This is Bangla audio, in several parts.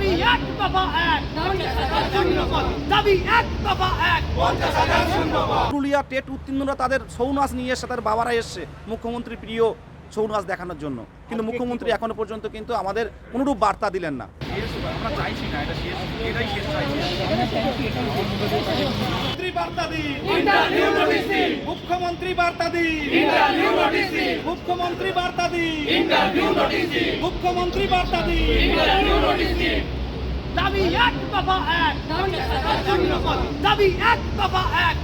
দাবি এক দফা এক। দাবি এক দফা এক। পুরুলিয়া টেট উত্তীর্ণরা তাদের ছৌ নাচ নিয়ে এসে তাদের বাবারা এসছে মুখ্যমন্ত্রী প্রিয় ছৌ নাচ দেখানোর জন্য। কিন্তু মুখ্যমন্ত্রী এখনও পর্যন্ত কিন্তু আমাদের কোনোরূপ বার্তা দিলেন না। আমরা চাইছি না এটা শেষ এটাই শেষ চাইছি। বার্তা দিন। মুখ্যমন্ত্রী বার্তা দিন। মুখ্যমন্ত্রী বার্তা দিন। মুখ্যমন্ত্রী বার্তা দিন। দাবি এক দফা এক। দাবি এক দফা এক।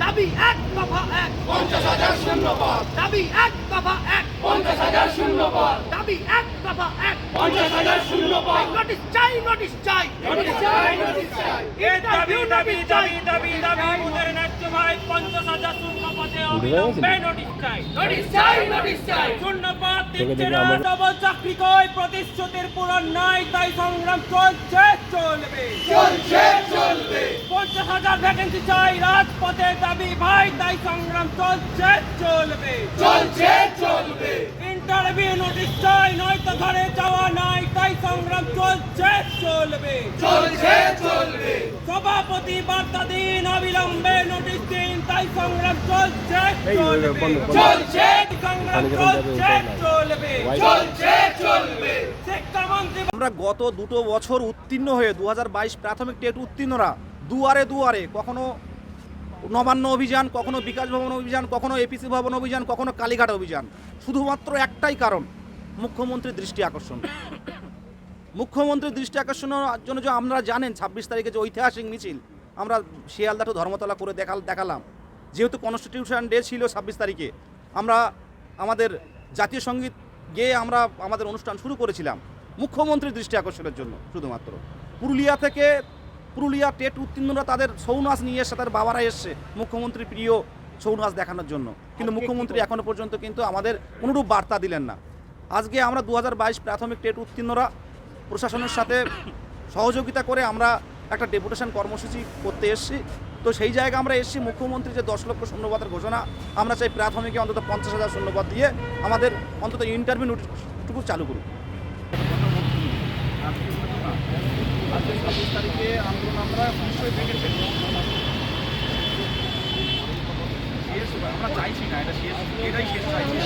দাবি এক দফা এক। দাবি এক দফা এক। দাবি এক দফা এক। নোটিশ চাই নোটিশ চাই দাবি ওদের ন্যায্য ভাই পঞ্চাশ হাজার শূন্য পদে নোটিশ চাই নোটিশ চাই। নোটিশ চাই শূন্য প্রতিশ্রুতির পূরণ নাই তাই সংগ্রাম চলছে চলবে। চলছে চলবে। পঞ্চাশ হাজার ভ্যাকেন্সি চাই রাজপথে দাবি ভাই তাই সংগ্রাম চলছে চলবে। চলছে চলবে। ইন্টারভিউ নোটিশ চাই নয়তো ঘরে যাওয়া নাই তাই সংগ্রাম চলছে চলবে। চলছে চলবে। সভাপতি বার্তা দিন অবিলম্বে নোটিশ দিন তাই সংগ্রাম চলছে চলবে। চলছে সংগ্রাম চলছে চলবে। চলছে চলবে। আমরা গত দুটো বছর উত্তীর্ণ হয়ে দুহাজার বাইশ প্রাথমিক টেট উত্তীর্ণরা দুয়ারে দুয়ারে কখনো নবান্ন অভিযান কখনো বিকাশ ভবন অভিযান কখনো এপিসি ভবন অভিযান কখনো কালীঘাট অভিযান। শুধুমাত্র একটাই কারণ মুখ্যমন্ত্রীর দৃষ্টি আকর্ষণ। মুখ্যমন্ত্রীর দৃষ্টি আকর্ষণের জন্য যে আমরা জানেন ছাব্বিশ তারিখে যে ঐতিহাসিক মিছিল আমরা শিয়ালদা টু ধর্মতলা করে দেখাল দেখালাম। যেহেতু কনস্টিটিউশন ডে ছিল ছাব্বিশ তারিখে আমরা আমাদের জাতীয় সংগীত গেয়ে আমরা আমাদের অনুষ্ঠান শুরু করেছিলাম মুখ্যমন্ত্রীর দৃষ্টি আকর্ষণের জন্য শুধুমাত্র। পুরুলিয়া থেকে পুরুলিয়া টেট উত্তীর্ণরা তাদের ছৌ নাচ নিয়ে এসে তাদের বাবারা এসছে মুখ্যমন্ত্রী প্রিয় ছৌ নাচ দেখানোর জন্য। কিন্তু মুখ্যমন্ত্রী এখনও পর্যন্ত কিন্তু আমাদের কোনোরূপ বার্তা দিলেন না। আজকে আমরা দু হাজার বাইশ প্রাথমিক টেট উত্তীর্ণরা প্রশাসনের সাথে সহযোগিতা করে আমরা একটা ডেপুটেশন কর্মসূচি করতে এসেছি। তো সেই জায়গায় আমরা এসেছি। মুখ্যমন্ত্রী যে দশ লক্ষ শূন্যপদের ঘোষণা, আমরা চাই প্রাথমিকে অন্তত পঞ্চাশ হাজার শূন্যপদ দিয়ে আমাদের অন্তত ইন্টারভিউ নোটিশটুকু চালু করুন। আমরা আমরা চাইছি না, এটা শেষ, এটাই শেষ চাইছি।